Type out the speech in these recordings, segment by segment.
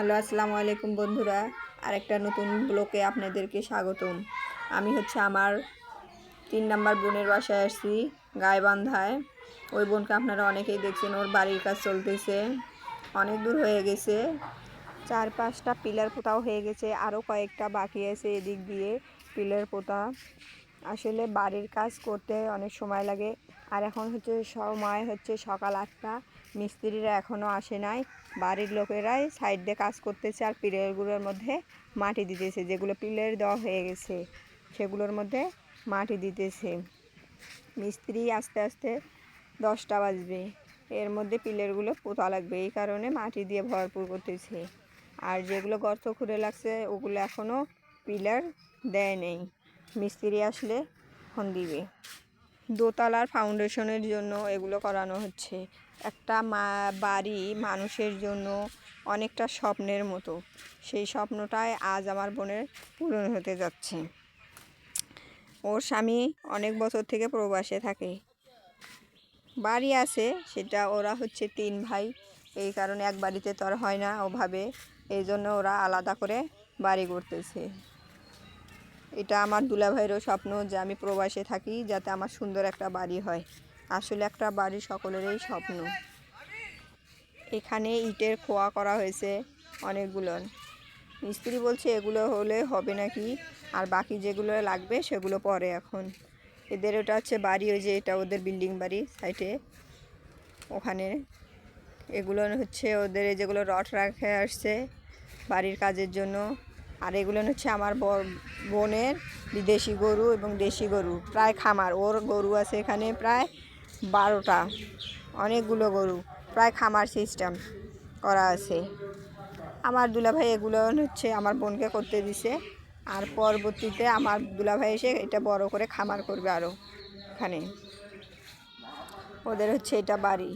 Hello, আসসালামু আলাইকুম বন্ধুরা। আরেকটা নতুন ব্লকে আপনাদেরকে স্বাগতম। আমি হচ্ছে আমার তিন নাম্বার বোনের বাসায় আসছি গায়েবান্ধায় ওই বোনকে আপনারা অনেকেই দেখছেন, ওর বাড়ির কাজ চলতেছে, অনেক দূর হয়ে গেছে। চার পাঁচটা পিলার পোতাও হয়ে গেছে আরও কয়েকটা বাকি আছে এদিক দিয়ে, পিলার পোতা। আসলে বাড়ির কাজ করতে অনেক সময় লাগে। আর এখন হচ্ছে সময় হচ্ছে সকাল আটটা। মিস্ত্রিরা এখনও আসে নাই। বাড়ির লোকেরাই সাইড দিয়ে কাজ করতেছে আর পিলারগুলোর মধ্যে মাটি দিতেছে। যেগুলো পিলার দেওয়া হয়ে গেছে, সেগুলোর মধ্যে মাটি দিতেছে। মিস্ত্রি আস্তে আস্তে দশটা বাজবে। এর মধ্যে পিলারগুলো পোতা লাগবে। এই কারণে মাটি দিয়ে ভরপুর করতেছে। আর যেগুলো গর্ত খুঁড়ে লাগছে, ওগুলো এখনও পিলার দেয় নেই। মিস্ত্রি আসলে ফোন দিবে। দোতলার ফাউন্ডেশনের জন্য এগুলো করানো হচ্ছে। একটা মা, বাড়ি মানুষের জন্য অনেকটা স্বপ্নের মতো। সেই স্বপ্নটাই আজ আমার বোনের পূরণ হতে যাচ্ছে। ওর স্বামী অনেক বছর থেকে প্রবাসে থাকে। বাড়ি আছে, সেটা ওরা হচ্ছে তিন ভাই। এই কারণে এক বাড়িতে তো আর হয় না ওভাবে। এই জন্য ওরা আলাদা করে বাড়ি করতেছে এটা আমার দুলাভাইয়েরও স্বপ্ন যে আমি প্রবাসে থাকি যাতে আমার সুন্দর একটা বাড়ি হয়। আসলে একটা বাড়ি সকলেরই স্বপ্ন। এখানে ইটের খোয়া করা হয়েছে অনেকগুলো। মিস্ত্রি বলছে, এগুলো হলে হবে নাকি? আর বাকি যেগুলো লাগবে সেগুলো পরে এখন। এদের ওটা হচ্ছে বাড়ি, ওই যে এটা ওদের বিল্ডিং বাড়ি সাইডে ওখানে এগুলো হচ্ছে ওদের যেগুলো রড রাখে আসছে বাড়ির কাজের জন্য। আর এগুলো হচ্ছে আমার বোনের বিদেশি গরু এবং দেশি গরু, প্রায় খামার। ওর গরু আছে এখানে প্রায় বারোটা। অনেকগুলো গরু, প্রায় খামার সিস্টেম করা আছে। আমার দুলাভাই এগুলো হচ্ছে আমার বোনকে করতে দিছে। আর পরবর্তীতে আমার দুলাভাই এসে এটা বড় করে খামার করবে আরও এখানে। ওদের হচ্ছে এটা বাড়ি।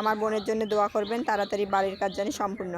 আমার বোনের জন্য দোয়া করবেন, তাড়াতাড়ি বাড়ির কাজ জানি সম্পূর্ণ।